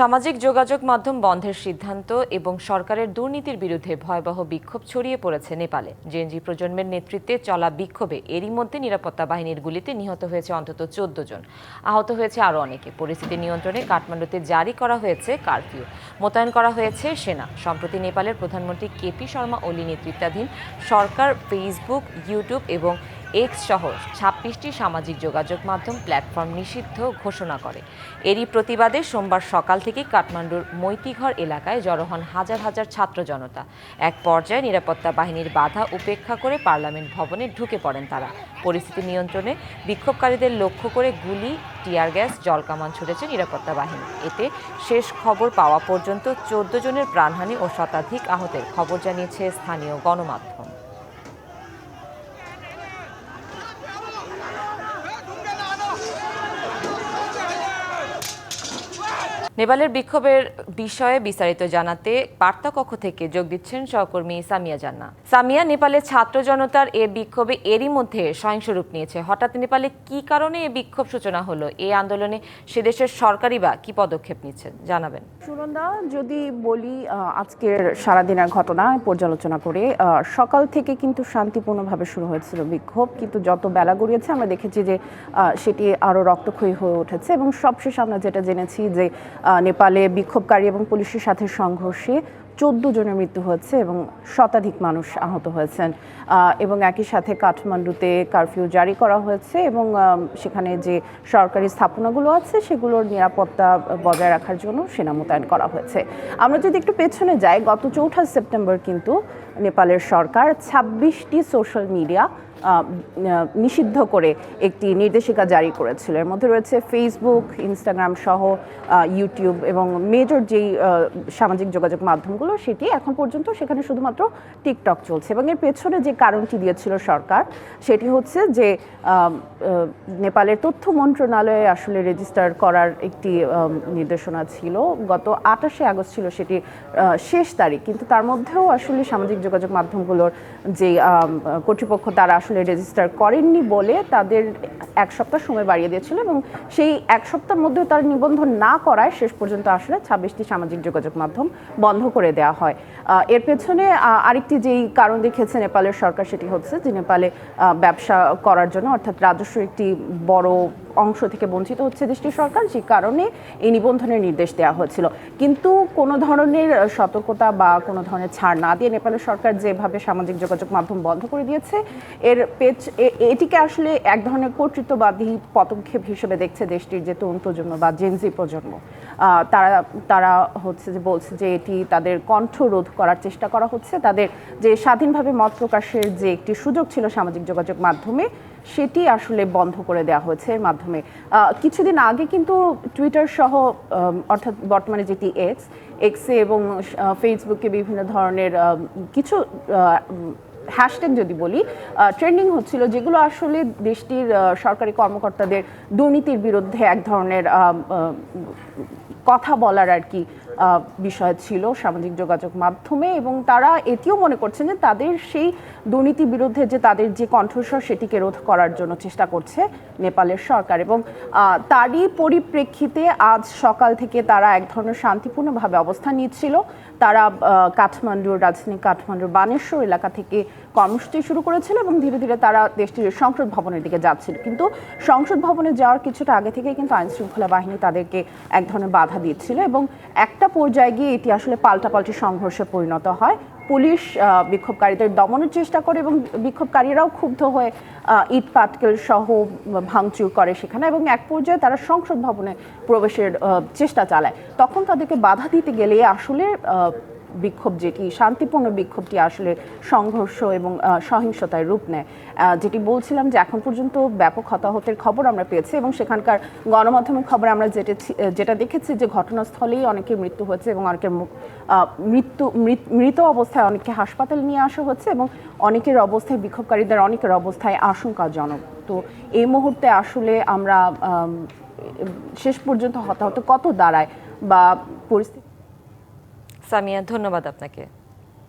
সামাজিক যোগাযোগ মাধ্যম বন্ধের সিদ্ধান্ত এবং সরকারের দুর্নীতির বিরুদ্ধে ভয়াবহ বিক্ষোভ ছড়িয়ে পড়েছে নেপালে। জেএনজি প্রজন্মের নেতৃত্বে চলা বিক্ষোভে এরই মধ্যে নিরাপত্তা বাহিনীর গুলিতে নিহত হয়েছে অন্তত চোদ্দ জন। আহত হয়েছে আরও অনেকে। পরিস্থিতি নিয়ন্ত্রণে কাঠমান্ডুতে জারি করা হয়েছে কারফিউ। মোতায়েন করা হয়েছে সেনা। সম্প্রতি নেপালের প্রধানমন্ত্রী কেপি শর্মা ওলি নেতৃত্বাধীন সরকার ফেসবুক, ইউটিউব এবং এক্স সহ ছাব্বিশটি সামাজিক যোগাযোগ মাধ্যম প্ল্যাটফর্ম নিষিদ্ধ ঘোষণা করে। এরই প্রতিবাদে সোমবার সকাল থেকে কাঠমান্ডুর মৈতিঘর এলাকায় জড়ো হন হাজার হাজার ছাত্র জনতা। এক পর্যায়ে নিরাপত্তা বাহিনীর বাধা উপেক্ষা করে পার্লামেন্ট ভবনে ঢুকে পড়েন তারা। পরিস্থিতি নিয়ন্ত্রণে বিক্ষোভকারীদের লক্ষ্য করে গুলি, টিয়ার গ্যাস জলকামান ছুটেছে নিরাপত্তা বাহিনী। এতে শেষ খবর পাওয়া পর্যন্ত চোদ্দ জনের প্রাণহানি ও শতাধিক আহতের খবর জানিয়েছে স্থানীয় গণমাধ্যম। নেপালের বিক্ষোভের বিষয়ে বিস্তারিত জানাতে বার্তা কক্ষ থেকে যোগ দিচ্ছেন সহকর্মী সামিয়া জান্না সামিয়া নেপালের ছাত্র জনতার এ বিক্ষোভে এরই মধ্যে সহিংস রূপ নিয়েছে। হঠাৎ নেপালে কি কারণে এ বিক্ষোভ সূচনা হলো? এই আন্দোলনে সে দেশের সরকারি বা কি পদক্ষেপ নিচ্ছেন? জানাবেন। সুনন্দা, যদি বলি আজকের সারাদিনের ঘটনা পর্যালোচনা করে সকাল থেকে কিন্তু শান্তিপূর্ণভাবে শুরু হয়েছিল বিক্ষোভ। কিন্তু যত বেলা গড়িয়েছে, আমরা দেখেছি যে সেটি আরও রক্তক্ষয়ী হয়ে উঠেছে এবং সবশেষ আমরা যেটা জেনেছি যে নেপালে বিক্ষোভকারী এবং পুলিশের সাথে সংঘর্ষে চোদ্দ জনের মৃত্যু হয়েছে এবং শতাধিক মানুষ আহত হয়েছেন। এবং একই সাথে কাঠমান্ডুতে কারফিউ জারি করা হয়েছে এবং সেখানে যে সরকারি স্থাপনাগুলো আছে সেগুলোর নিরাপত্তা বজায় রাখার জন্য সেনা মোতায়েন করা হয়েছে। আমরা যদি একটু পেছনে যাই, গত চৌঠা সেপ্টেম্বর কিন্তু নেপালের সরকার ছাব্বিশটি সোশ্যাল মিডিয়া নিষিদ্ধ করে একটি নির্দেশিকা জারি করেছিল। এর মধ্যে রয়েছে ফেসবুক ইনস্টাগ্রাম সহ ইউটিউব এবং মেজর যেই সামাজিক যোগাযোগ মাধ্যমগুলো, সেটি এখন পর্যন্ত সেখানে শুধুমাত্র টিকটক চলছে এবং এর পেছনে যে কারণটি দিয়েছিল সরকার, সেটি হচ্ছে যে নেপালের তথ্য মন্ত্রণালয়ে আসলে রেজিস্টার করার একটি নির্দেশনা ছিল। গত আঠাশে আগস্ট ছিল সেটি শেষ তারিখ। কিন্তু তার মধ্যেও আসলে সামাজিক যোগাযোগ মাধ্যমগুলোর যে কর্তৃপক্ষ, তারা আসলে রেজিস্টার করেননি বলে তাদের এক সপ্তাহ সময় বাড়িয়ে দিয়েছিল এবং সেই এক সপ্তাহের মধ্যে তার নিবন্ধন না করায় শেষ পর্যন্ত আসলে ছাব্বিশটি সামাজিক যোগাযোগ মাধ্যম বন্ধ করে দেওয়া হয়। এর পেছনে আরেকটি যেই কারণ দেখেছে নেপালের সরকার সেটি হচ্ছে যে নেপালে ব্যবসা করার জন্য অর্থাৎ রাজস্ব একটি বড় অংশ থেকে বঞ্চিত হচ্ছে দেশটির সরকার, যে কারণে এই নিবন্ধনের নির্দেশ দেওয়া হয়েছিল। কিন্তু কোনো ধরনের সতর্কতা বা কোনো ধরনের ছাড় না দিয়ে নেপালের সরকার যেভাবে সামাজিক যোগাযোগ মাধ্যম বন্ধ করে দিয়েছে, এর পেচ এটিকে আসলে এক ধরনের কর্তৃত্ববাদী পদক্ষেপ হিসেবে দেখছে দেশটির যে তরুণ প্রজন্ম বা জেনজি প্রজন্ম। তারা তারা হচ্ছে যে বলছে যে এটি তাদের কণ্ঠ রোধ করার চেষ্টা করা হচ্ছে। তাদের যে স্বাধীনভাবে মত প্রকাশের যে একটি সুযোগ ছিল সামাজিক যোগাযোগ মাধ্যমে, সেটি আসলে বন্ধ করে দেওয়া হয়েছে এর মাধ্যমে। কিছুদিন আগে কিন্তু টুইটার সহ অর্থাৎ বর্তমানে যেটি এক্স এক্সে এবং ফেসবুকে বিভিন্ন ধরনের কিছু হ্যাশট্যাগ যদি বলি ট্রেন্ডিং হচ্ছিল যেগুলো আসলে দেশটির সরকারি কর্মকর্তাদের দুর্নীতির বিরুদ্ধে এক ধরনের কথা বলার আর কি বিষয় ছিল সামাজিক যোগাযোগ মাধ্যমে এবং তারা এটিও মনে করছেন যে তাদের সেই দুর্নীতি বিরুদ্ধে যে তাদের যে কণ্ঠস্বর সেটিকে রোধ করার জন্য চেষ্টা করছে নেপালের সরকার এবং তারই পরিপ্রেক্ষিতে আজ সকাল থেকে তারা এক ধরনের শান্তিপূর্ণভাবে অবস্থান নিচ্ছিল। তারা কাঠমান্ডুর রাজধানী কাঠমান্ডুর বানেশ্বর এলাকা থেকে কর্মসূচি শুরু করেছিল এবং ধীরে ধীরে তারা দেশটির সংসদ ভবনের দিকে যাচ্ছিল। কিন্তু সংসদ ভবনে যাওয়ার কিছুটা আগে থেকে কিন্তু আইন শৃঙ্খলা বাহিনী তাদেরকে এক ধরনের বাধা দিচ্ছিল এবং একটা পর্যায়ে গিয়ে এটি আসলে পাল্টাপাল্টি সংঘর্ষে পরিণত হয়। পুলিশ বিক্ষোভকারীদের দমনের চেষ্টা করে এবং বিক্ষোভকারীরাও ক্ষুব্ধ হয়ে ইট, পাটকেল সহ ভাঙচুর করে সেখানে এবং এক পর্যায়ে তারা সংসদ ভবনে প্রবেশের চেষ্টা চালায়। তখন তাদেরকে বাধা দিতে গেলে আসলে বিক্ষোভ যেটি, শান্তিপূর্ণ বিক্ষোভটি আসলে সংঘর্ষ এবং সহিংসতায় রূপ নেয়। যেটি বলছিলাম যে এখন পর্যন্ত ব্যাপক হতাহতের খবর আমরা পেয়েছি এবং সেখানকার গণমাধ্যমের খবরে আমরা যেটা যেটা দেখেছি যে ঘটনাস্থলেই অনেকের মৃত্যু হয়েছে এবং অনেকের মৃত্যু, মৃত- মৃত অবস্থায় অনেককে হাসপাতালে নিয়ে আসা হচ্ছে এবং অনেকের অবস্থায় বিক্ষোভকারীদের অনেকের অবস্থায় আশঙ্কাজনক। তো এই মুহূর্তে আসলে আমরা শেষ পর্যন্ত হতাহত কত দাঁড়ায় বা পরিস্থিতি সামিয়া ধন্যবাদ আপনাকে।